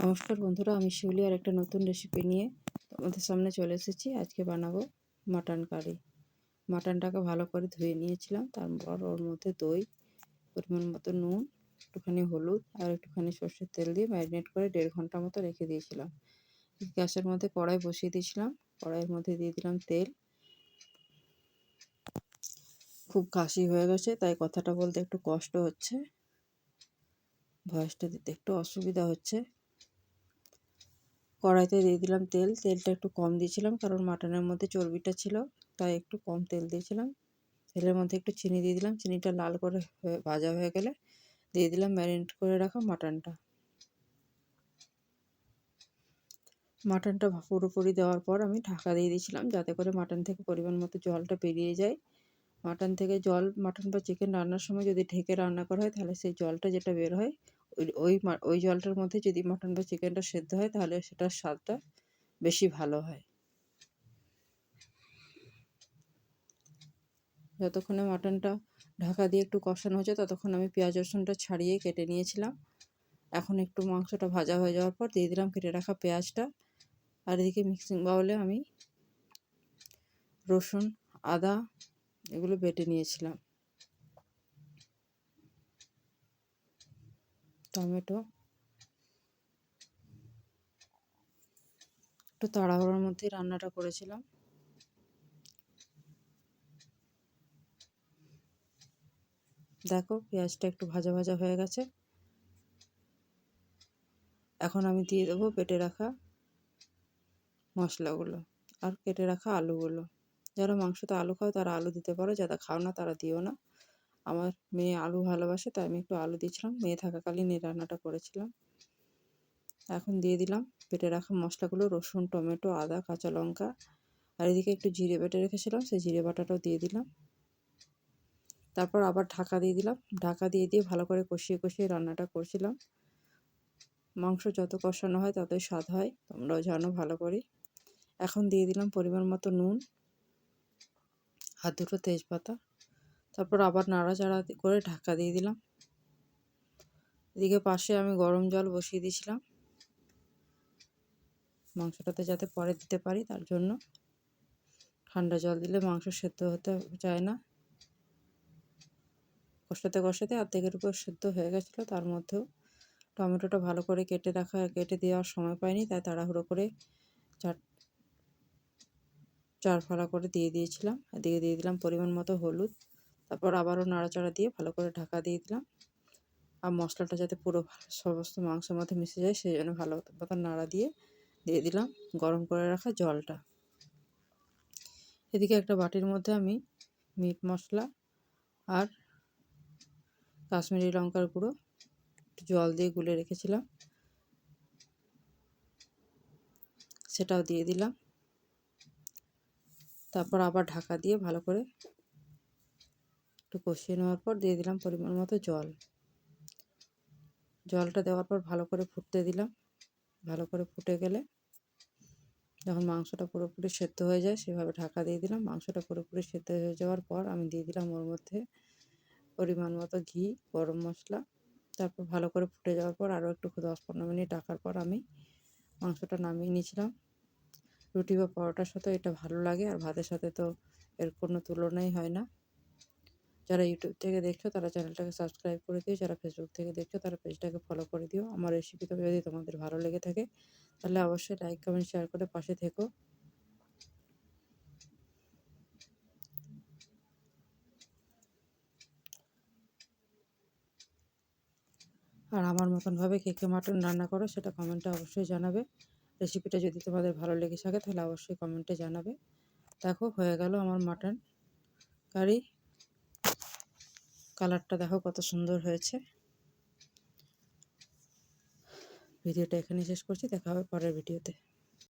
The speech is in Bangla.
নমস্কার বন্ধুরা, আমি শিউলি আর একটা নতুন রেসিপি নিয়ে তোমাদের সামনে চলে এসেছি। আজকে বানাবো মাটন কারি মাটনটাকে ভালো করে ধুয়ে নিয়েছিলাম, তারপর ওর মধ্যে দই, পরিমাণ মতো নুন, একটুখানি হলুদ আর একটুখানি সর্ষের তেল দিয়ে ম্যারিনেট করে দেড় ঘণ্টা মতো রেখে দিয়েছিলাম। গ্যাসের মধ্যে কড়াই বসিয়ে দিয়েছিলাম, কড়াইয়ের মধ্যে দিয়ে দিলাম তেল। খুব কাশি হয়ে গেছে, তাই কথাটা বলতে একটু কষ্ট হচ্ছে। ভয়েসটা দিতে একটু অসুবিধা হচ্ছে। কড়াইতে দিয়ে দিলাম তেল। তেলটা একটু কম দিয়েছিলাম কারণ মাটনের মধ্যে চর্বিটা ছিল, তাই একটু কম তেল দিয়েছিলাম। তেলের মধ্যে একটু চিনি দিয়ে দিলাম। চিনিটা লাল করে ভাজা হয়ে গেলে দিয়ে দিলাম ম্যারিনেট করে রাখা মাটনটা। মাটনটা পুরোপুরি দেওয়ার পর আমি ঢাকা দিয়ে দিয়েছিলাম যাতে করে মাটন থেকে পরিমাণ মতো জলটা বেরিয়ে যায়। মাটন থেকে জল, মাটন বা চিকেন রান্নার সময় যদি ঢেকে রান্না করা হয় তাহলে সেই জলটা যেটা বের হয় ওই ওই ওই জলটার মধ্যে যদি মাটন বা চিকেনটা সেদ্ধ হয়, তাহলে সেটার স্বাদটা বেশি ভালো হয়। যতক্ষণে মাটনটা ঢাকা দিয়ে একটু কষানো হচ্ছে ততক্ষণ আমি পেঁয়াজ রসুনটা ছাড়িয়ে কেটে নিয়েছিলাম। এখন একটু মাংসটা ভাজা হয়ে যাওয়ার পর দিয়ে দিলাম কেটে রাখা পেঁয়াজটা। আর এদিকে মিক্সিং বাউলে আমি রসুন, আদা এগুলো বেটে নিয়েছিলাম। টমেটো। একটু তাড়াহুড়োর মধ্যে রান্নাটা করেছিলাম। দেখো পেঁয়াজটা একটু ভাজা ভাজা হয়ে গেছে। এখন আমি দিয়ে দেবো পেটে রাখা মশলাগুলো আর কেটে রাখা আলুগুলো। যারা মাংসতে আলু খাও তারা আলু দিতে পারো, যারা খাও না তারা দিও না। আমার মেয়ে আলু ভালোবাসে, তাই আমি একটু আলু দিয়েছিলাম। মেয়ে থাকাকালীন এই রান্নাটা করেছিলাম। এখন দিয়ে দিলাম। পেটে রাখা মশলাগুলো, রসুন, টমেটো, আদা, কাঁচা লঙ্কা, আর এদিকে একটু জিরে বেটে রেখেছিলাম, সেই জিরে বাটাটাও দিয়ে দিলাম। তারপর আবার ঢাকা দিয়ে দিলাম। ঢাকা দিয়ে দিয়ে ভালো করে কষিয়ে কষিয়ে রান্নাটা করছিলাম। মাংস যত কষানো হয় ততই স্বাদ হয়, তোমরাও জানো ভালো করে। এখন দিয়ে দিলাম পরিমাণ মতো নুন আর দুটো তেজপাতা। তারপর আবার নাড়াচাড়া করে ঢাকা দিয়ে দিলাম। এদিকে পাশে আমি গরম জল বসিয়ে দিয়েছিলাম। মাংসটাতে যাতে পরে দিতে পারি, তার জন্য ঠান্ডা জল দিলে মাংস সেদ্ধ হতে চায় না। কষাতে কষাতে অর্ধেকের উপর সেদ্ধ হয়ে গেছিল, তার মধ্যেও টমেটোটা ভালো করে কেটে রাখা, কেটে দেওয়ার সময় পাইনি, তাই তাড়াহুড়ো করে চার চার ফালা করে দিয়ে দিয়েছিলাম। এদিকে দিয়ে দিলাম পরিমাণ মতো হলুদ। তারপর আবারও নাড়াচাড়া দিয়ে ভালো করে ঢাকা দিয়ে দিলাম। আর মশলাটা যাতে পুরো সমস্ত মাংসের মধ্যে মিশে যায় সেই জন্য ভালো মতো নাড়া দিয়ে দিয়ে দিলাম গরম করে রাখা জলটা। এদিকে একটা বাটির মধ্যে আমি মিট মশলা আর কাশ্মীরি লঙ্কার গুঁড়ো একটু জল দিয়ে গুলে রেখেছিলাম। সেটাও দিয়ে দিলাম। তারপর আবার ঢাকা দিয়ে ভালো করে একটু কষিয়ে নেওয়ার পর দিয়ে দিলাম পরিমাণ মতো জল। জলটা দেওয়ার পর ভালো করে ফুটতে দিলাম। ভালো করে ফুটে গেলে যখন মাংসটা পুরোপুরি সেদ্ধ হয়ে যায় সেভাবে ঢাকা দিয়ে দিলাম। মাংসটা পুরোপুরি সেদ্ধ হয়ে যাওয়ার পর আমি দিয়ে দিলাম ওর মধ্যে পরিমাণ মতো ঘি, গরম মশলা। তারপর ভালো করে ফুটে যাওয়ার পর আরও একটু দশ পনেরো মিনিট রাখার পর আমি মাংসটা নামিয়ে নিয়েছিলাম। রুটি বা পরোটার সাথে এটা ভালো লাগে আর ভাতের সাথে তো এর কোনো তুলনাই হয় না। যারা ইউটিউব থেকে দেখছ, তারা চ্যানেলটাকে সাবস্ক্রাইব করে দিও। যারা ফেসবুক থেকে দেখছ, তারা পেজটাকে ফলো করে দিও। আমার রেসিপিটা যদি তোমাদের ভালো লেগে থাকে, তাহলে অবশ্যই লাইক কমেন্ট শেয়ার করে পাশে থেকো। আর আমার মতনভাবে কে কে মাটন রান্না করো, সেটা কমেন্টে অবশ্যই জানাবে। রেসিপিটা যদি তোমাদের ভালো লেগে থাকে, তাহলে অবশ্যই কমেন্টে জানাবে। দেখো, হয়ে গেল আমার মাটন কারি কালারটা দেখো কত সুন্দর হয়েছে। ভিডিওটা এখানে শেষ করছি দেখা হবে পরের ভিডিওতে।